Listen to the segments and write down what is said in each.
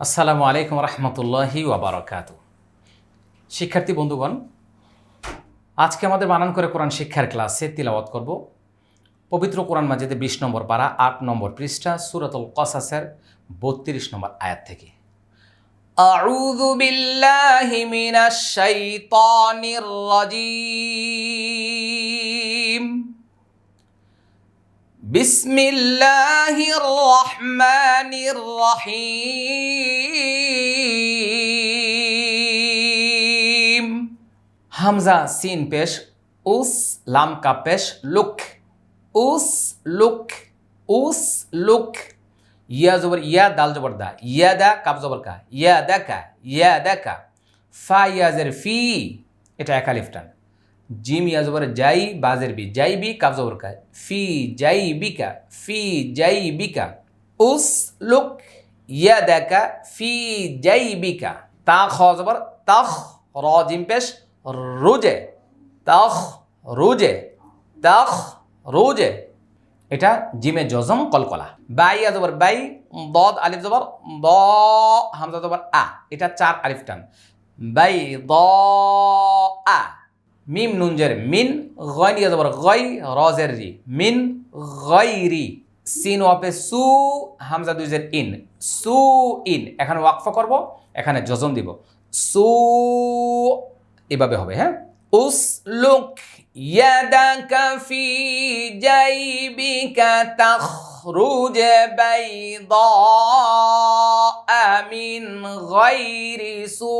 আসসালামু আলাইকুম রহমতুল্লাহি ওবরাকাত শিক্ষার্থী বন্ধুগণ আজকে আমাদের বানান করে কোরআন শিক্ষার ক্লাসে তিলাওয়াত করব পবিত্র কোরআন মাজিদে বিশ নম্বর পারা আট নম্বর পৃষ্ঠা সুরাতুল কসাসের বত্রিশ নম্বর আয়াত থেকে أعوذ بالله من الشيطان الرجيم বিসমিল্লাহির রহমানির হামজা, সিন পেশ, উস, লাম কা পেশ, লুক। উস লুক। উস, লুক। ইয়া জবর, ইয়া, দাল জবর দা। ইয়া দা কাব জবর কা। ইয়া দা কা। ইয়া দা কা। ফা ইয়াজের ফি। এটা একালিফটান জিম ইয়া জবর যাই বাজের বি, যাই বি কাব জবর কা ফি যাই বিকা, ফি যাই বিকা। উস লুক ইয়া দা কা ফি যাই বিকা। তা খ জবর তাখ র জিম পেশ, রুজে। তাখ রুজে তাখ রুজে। এটা জিমে জজম কলকলা। বাই আ জবর বাই, দদ আলিফ জবর, দ হামজা জবর আ। এটা চার আলিফ টান। বাই দ আ। মিম নুনজের মিন, গয় নিয়ে যাবার গয় রজের রি। মিন, গয় রি। সিন ওয়াপে সু, হামজা দুইজের ইন। সু ইন, এখানে ওয়াকফ করব, এখানে যজন দিব। সু এভাবে হবে হ্যাঁ? উসলুক ইয়াদাকা ফি জাইবিকা তাখরুজ বাইদা মিন গায়রি সু।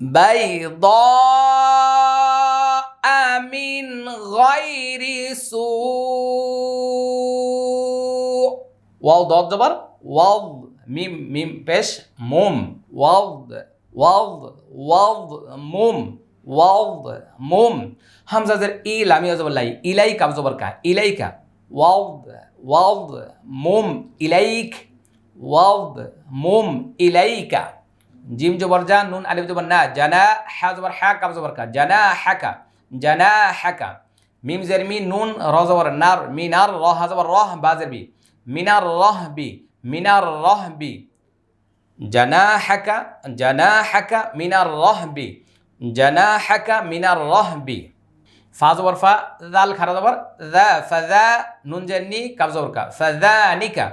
بيضاء من غير سوء. واو ضاد دبر وض ميم ميم بش موم. وض وض وض موم. وض موم. همزة زر إي لام يزب بالله إليك همزه بركه إليك. وض وض موم. إليك. وض موم. إليك. জিম জবর জা নুন আলিফ জবর না, জানা হা জবর হা কাব জবর কা, জানা হাকা জানা হাকা, মিম জের মি, নুন র জবর নার, মিনার র হা জবর রহ বাজের বি, মিনার রহ বি, মিনার রহ বি, জানা হাকা জানা হাকা, মিনার রহ বি জানাহাকা মিনার রহবি ফা জবর ফা, দাল খারা জবর, দা ফাদা নুন জান্নি কাব জবর কা ফাদানিকা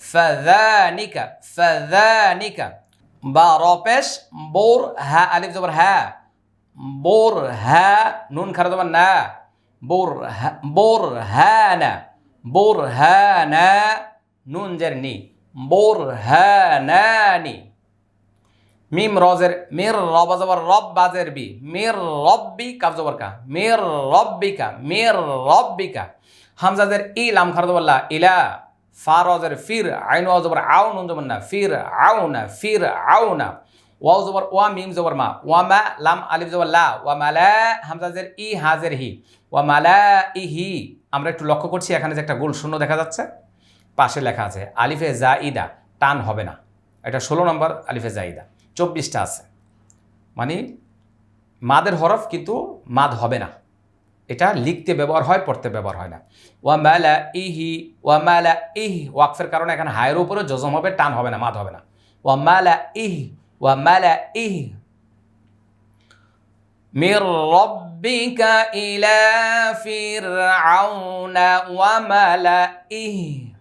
ফাদানিকা ফাদানিকা বা র পেশ বোর হা আলিফ জবর হা বোর হা নুন খারা জবর না। বোর বোর হা না। বোর হা না, নুন জান্নি বোর হা নানি মিম রজের, মির রব জবর রব বাজের বি। মির রব্বি কাব জবর কা। মির রব্বিকা মির রব্বিকা হামজাদের ই লাম খার জবর লা, ইলা। ফা ফির, আইন ওয়া জবর আও নুন জবর না, ফির আও না ফির আও না ওয়াও জবর ওয়া, মিম জবর মা, ওয়া মা লাম আলিফ জবর লা, ওয়া মালা হামজাদের ই হাজের হি, ওয়া মালা ই, হি। আমরা একটু লক্ষ্য করছি, এখানে যে একটা গোল শূন্য দেখা যাচ্ছে, পাশে লেখা আছে, আলিফে জাইদা, টান হবে না। এটা ষোলো নম্বর আলিফে জাইদা, চব্বিশটা আছে। মানে মাদের হরফ কিন্তু মাদ হবে না। এটা লিখতে ব্যবহার হয়, পড়তে ব্যবহার হয় না। ওয়া মালা ইহি, ওয়া মালা ইহ, ওয়াকফের কারণে এখানে হায়ের উপরে জজম হবে, টান হবে না, মাদ হবে না। ওয়া মালা ইহ, ওয়া মালা ইহ। মির ফিরআউনা, ওয়া মালা ইহ।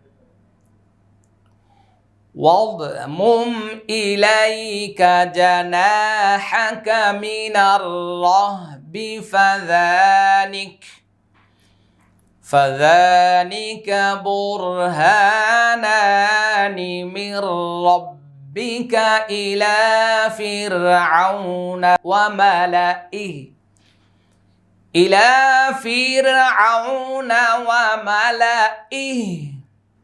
واضمم إليك جناحك من الرهب فذلك فذلك برهانان من ربك إلى فرعون وملئه إلى فرعون وملئه.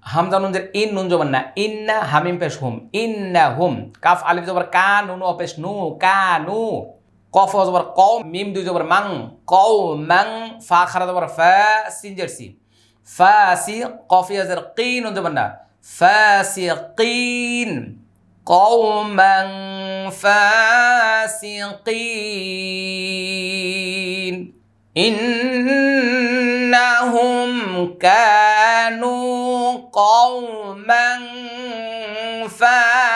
হামজা নুনজের ইন নুন জবর না ইন্না হামিম পেশ হুম ইন্না হুম কাফ আলিফ জবর কা নুন ও পেশ নু কা নু কফ জবর কও মিম দুই জবর মাং কও মাং ফা খারা জবর ফা সিনজের সি ফা সি কফ ইয়াজের কি নুন জবর না ফা সি কিন قوما فاسقين إنهم كانوا قوما ফাসিকিন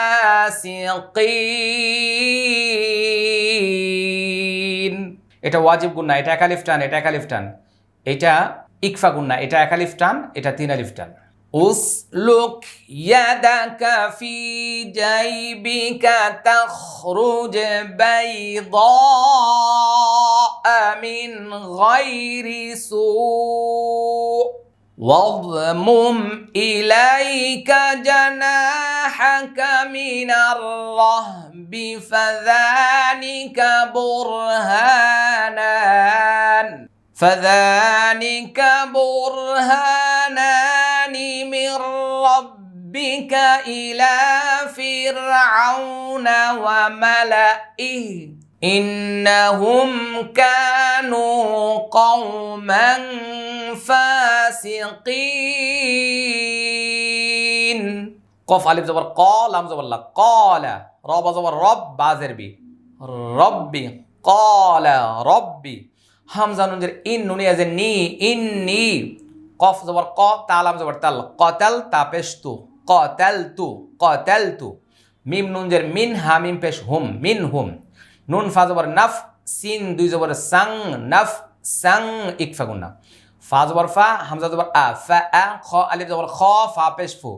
এটা ওয়াজিব গুন্না এটা একালিফ টান এটা একালিফ টান এটা ইকফা গুন্না এটা একালিফ টান এটা তিন আলিফ টান اسلك يدك في جيبك تخرج بيضاء من غير سوء واضمم إليك جناحك من الرهب فذلك برهانان فذلك برهانان من ربك إلى فرعون وملئه إنهم كانوا قوما فاسقين قف ألف زبر قال لام زبر لا قال رب زبر رب بازر بي ربي قال ربي হামজা নুনের ইন নুনি আজ নি ইন নি কফ জবর ক তালাম জবর তাল কতাল তা পেশ তু কতাল তু কতাল তু মিম নুনজের মিন হা মিম পেশ হুম মিন হুম নুন ফা জবর নাফ, সিন দুই জবর সাং নাফ, সাং ইকফা গুন্না ফা জবর ফা, হামজা জবর আ, ফা আ, খ, আলিফ জবর খ, ফা পেশ ফু।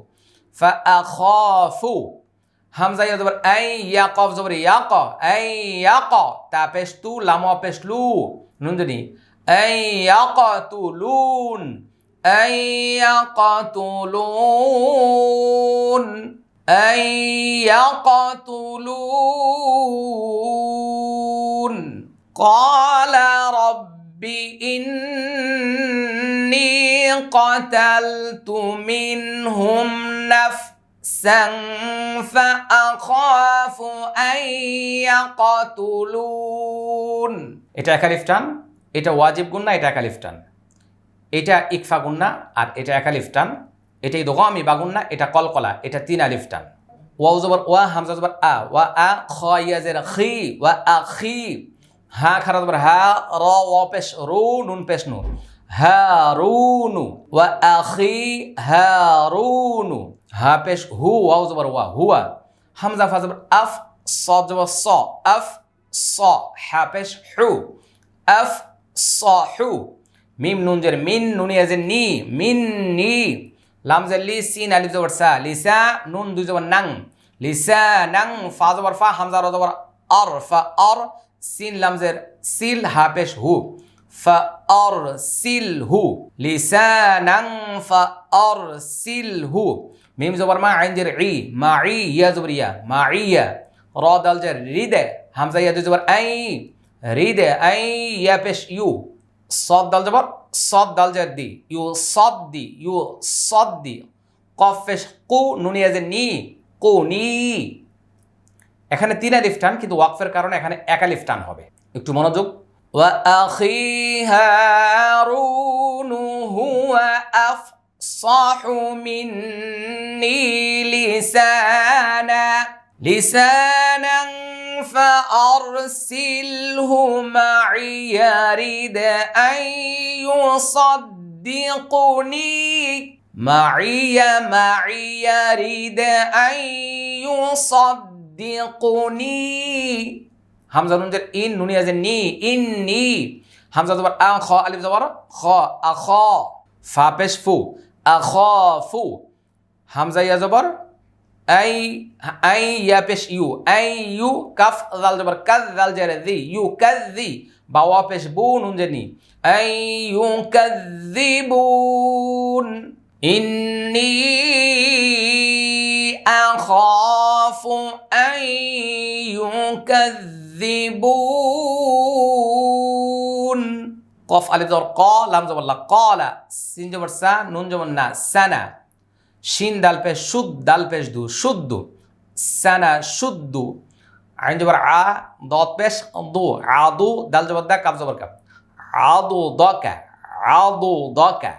ফা আ, খ, ফু। হামজা ইয়া জবর আই, ইয়া কফ জবর ইয়া ক, আই, ইয়া ক, তা পেশ তু, লাম পেশ লু। নুন যদি আই, ইয়া ক তু লুন, আই, ইয়া ক তু লুন আই ইয়া ক তু লুন قال رب إني قتلت منهم نفسا فأخاف أن يقتلون এটা একালিফ টান এটা ওয়াজিব গুন্না এটা একালিফ টান এটা ইকফা গুন্না আর এটা একালিফ টান এটা ইদগামি বাগুন্না এটা কলকলা এটা তিন আলিফ টান ওয়াও জবর ওয়া হামজা জবর আ ওয়া আ খ ইয়া জের খি ওয়া আ খি হা খারা জবর হা র ওয়া পেশ রু নুন পেশ নু হারুনু ওয়া আখি হারুনু হা পেশ হু ওয়াও জবর ওয়া হুয়া হামজা ফা জবর আফ صاد জবর স আফ স হা পেশ হু আফ صحو মিম নুন জের মিন নুনি আজ নি মিন নি লাম লি সিন আলিফ জবর সা লিসা নুন দুই জবর নাং, লিসা নাং ফা জবর ফা, হামজা র জবর আর ফা আর সিন লাম জের সিল হা পেশ হু, ফা আর সিল হু, লিসা নাং ফা আর সিল হু, মিম জবর মা আইন জের ই মা ই ইয়া জবর ইয়া, মা ইয়া, র দাল জের রিদে হামজা ইয়া দুই জবর আই রিদে আই ইয়া পেশ ইউ। دال جبر صاد دال جر دي يو صد دي يو صد دي قف فش قو নুন ইয়াজের নি কো নি এখানে তিন আলিফ টান কিন্তু ওয়াকফের কারণে এখানে এক আলিফ টান হবে একটু মনোযোগ وأخي هارون هو أفصح مني لسانا لسانا فأرسله معي يرد أن يصدقني معي معي يرد أن يصدقني হামজা নুন জের ইন নুনি আজের নি ইন নি হামজা জবর আ খ আলিফ জবর খ আ খ ফা পেশ ফু আ খ ফু হামজা ইয়া জবর أي أي يبش يو. أي يو كف ذال جبر. كذ ذال جر ذي. يو كذ ذي. باوا بش بون هنجني أي يو كذبون. إني أخاف أن كذبون قف ألف دور قا. لام جبر لا. قال. سين جبر سا. نون جبر نا. سنة শিন দাল পেশ, সুদ দাল দু শুদ্ধ সানা শুদ্ধ আইন জবর আ দপেশ দু, আদু দাল জবর দা কাপ জবর কাপ আদু দকা আদু দকা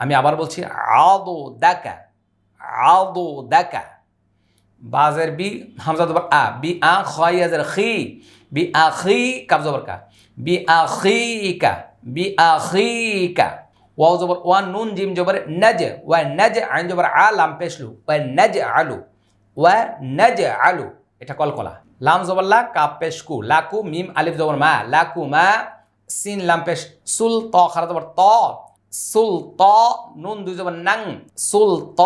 আমি আবার বলছি, আদু দাকা আদু দাকা বাজের বি, হামজা জবর আ, বি আ খয়ের খি, বি আ খি কাপ জবর কা। বি আ খি কা, বি আ খি কা। ওয়াও জবর ওয়ান নুন, জিম জবর নজ, ওয়া নজ আইন জবর আ লাম পেশলু, ওয়া নজ আলু, ওয়া নাজ আলু, এটা কলকলা লাম কাপ পেশ কু লাকু, মিম, আলিফ জবর মা, লাকু মা, সিন, লাম পেশ, সুল, ত, খারা জবর ত, সুল, ত, নুন, দুই জবর নাং, সুল, ত,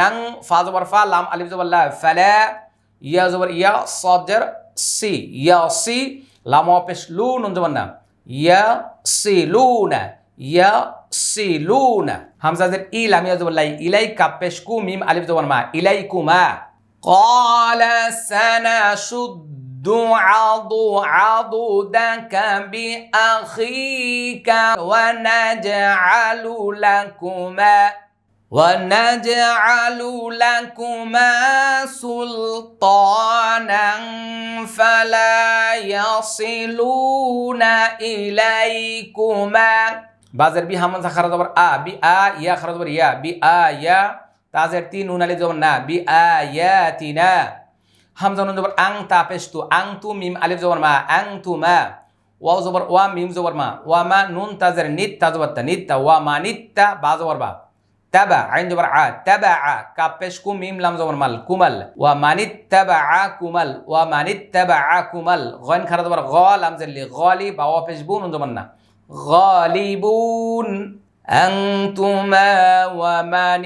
নাং, ফা জবর ফা, লাম, আলিফ জবর লা, ফালা, ইয়া জবর ইয়া, সজর, সি, ইয়া, সি, লাম পেশ, লু, নুন, জবর না, ইয়া, সি লুনা ইয়া يصلون. همزة زر إي لم يزور لي إليك بشكوميم ألف ذو ما. إليكما. قال سنشد عضو عضدك بأخيك ونجعل لكما ونجعل لكما سلطانا فلا يصلون إليكما. বাজের বি হামজা খারাজ আবার আ, বি আ, ইয়া খারাজ আবার ইয়া, বি আ, ইয়া, তাজের তিন নুন আলিফ জবর না, বি আ, ইয়া তিনা হামজা নুন জবর আং তা পেশতু, আং তু মিম আলিফ জবর মা, আং তু মা, ওয়াও জবর ওয়া মিম জবর মা, ওয়া মা নুন তাজের নিত তা জবর তা, নিত তা, ওয়া মা নিত তা, বা জবর বা। তাবা, আইন জবর আ, তাবা আ কাপ পেশ কু মিম লাম জবর মাল, কুমাল, ওয়া মানিত তাবা আ, কুমাল, ওয়া মানিত তাবা আ, কুমাল। গন খারা জবর গ, লাম জেলি গলি বা ওয়া পেশ বু নুন জবর না। غالبون أنتما ومن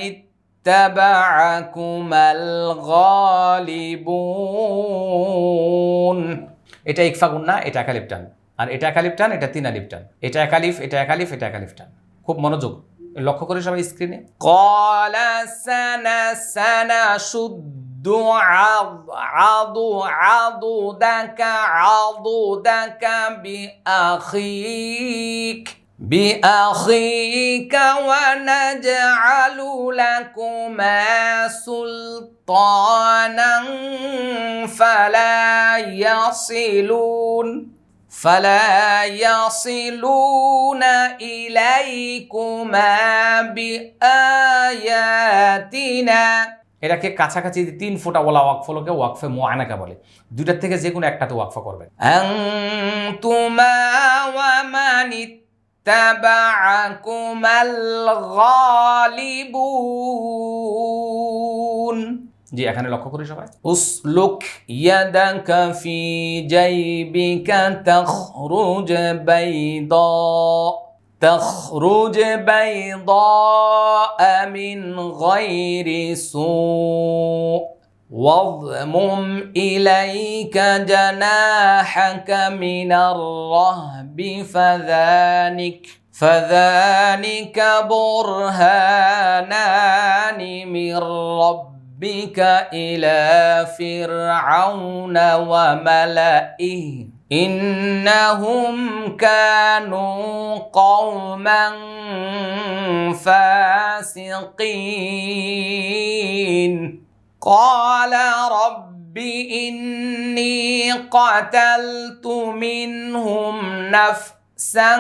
اتبعكما الغالبون এটা ইকফা গুন্না এটা একালিফ টান আর এটা একালিফ টান এটা তিন আলিফ টান এটা একালিফ এটা একালিফ এটা একালিফ টান খুব মনোযোগ লক্ষ্য করে সবাই স্ক্রিনে কলা সানা সানা শুদ্ধ عض عض عضدك عضدك بأخيك بأخيك ونجعل لكما سلطانا فلا يصلون فلا يصلون إليكما بآياتنا এটাকে কাছাকাছি তিন ফোঁটা বলা ওয়াকফলকে ওয়াকফে মোয়ানাকা বলে। দুইটার থেকে যে কোনো একটাতে ওয়াকফা করবেন। জি এখানে লক্ষ্য করি সবাই। উসলুক ইয়াদাকা ফি জাইবিকা তাখরুজ বাইদা। تخرج بيضاء من غير سوء. واضمم إليك جناحك من الرهب فذلك فذلك برهانان من ربك إلى فرعون وملئه. إنهم كانوا قوما فاسقين. قال رب إني قتلت منهم نفسا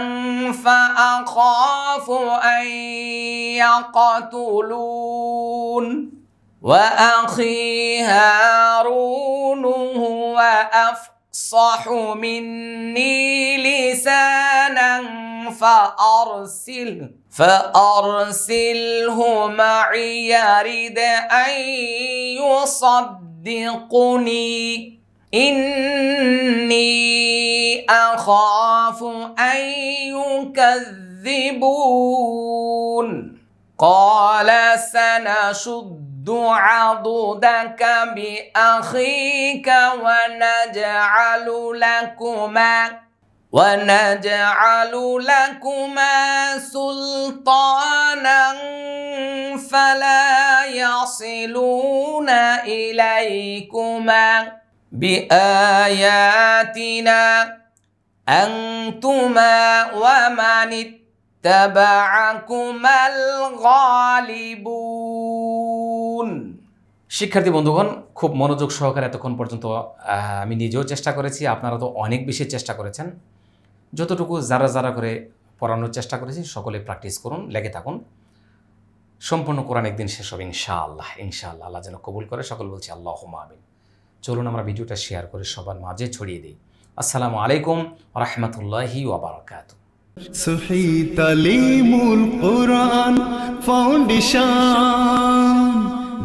فأخاف أن يقتلون. وأخي هارون هو أفضل أفصح مني لسانا فأرسل فأرسله معي يرد أن يصدقني. إني أخاف أن يكذبون. قال سنشد عضدك بأخيك ونجعل لكما ونجعل لكما سلطانا فلا يصلون إليكما بآياتنا أنتما ومن শিক্ষার্থী বন্ধুগণ, খুব মনোযোগ সহকারে এতক্ষণ পর্যন্ত আমি নিজেও চেষ্টা করেছি, আপনারা তো অনেক বেশি চেষ্টা করেছেন। যতটুকু যারা যারা করে পড়ানোর চেষ্টা করেছি, সকলে প্র্যাকটিস করুন, লেগে থাকুন। সম্পূর্ণ কোরআন একদিন শেষ হবে, ইনশাআল্লাহ ইনশাআল্লাহ, আল্লাহ যেন কবুল করে, সকল বলছি আল্লাহ আমিন। চলুন আমরা ভিডিওটা শেয়ার করে সবার মাঝে ছড়িয়ে দিই। আসসালামু আলাইকুম রহমতুল্লাহি ওবরাকাতু সুহি তালিমুল কোরআন ফাউন্ডেশন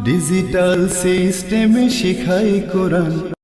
ডিজিটাল সিস্টেমে শিখাই কোরআন।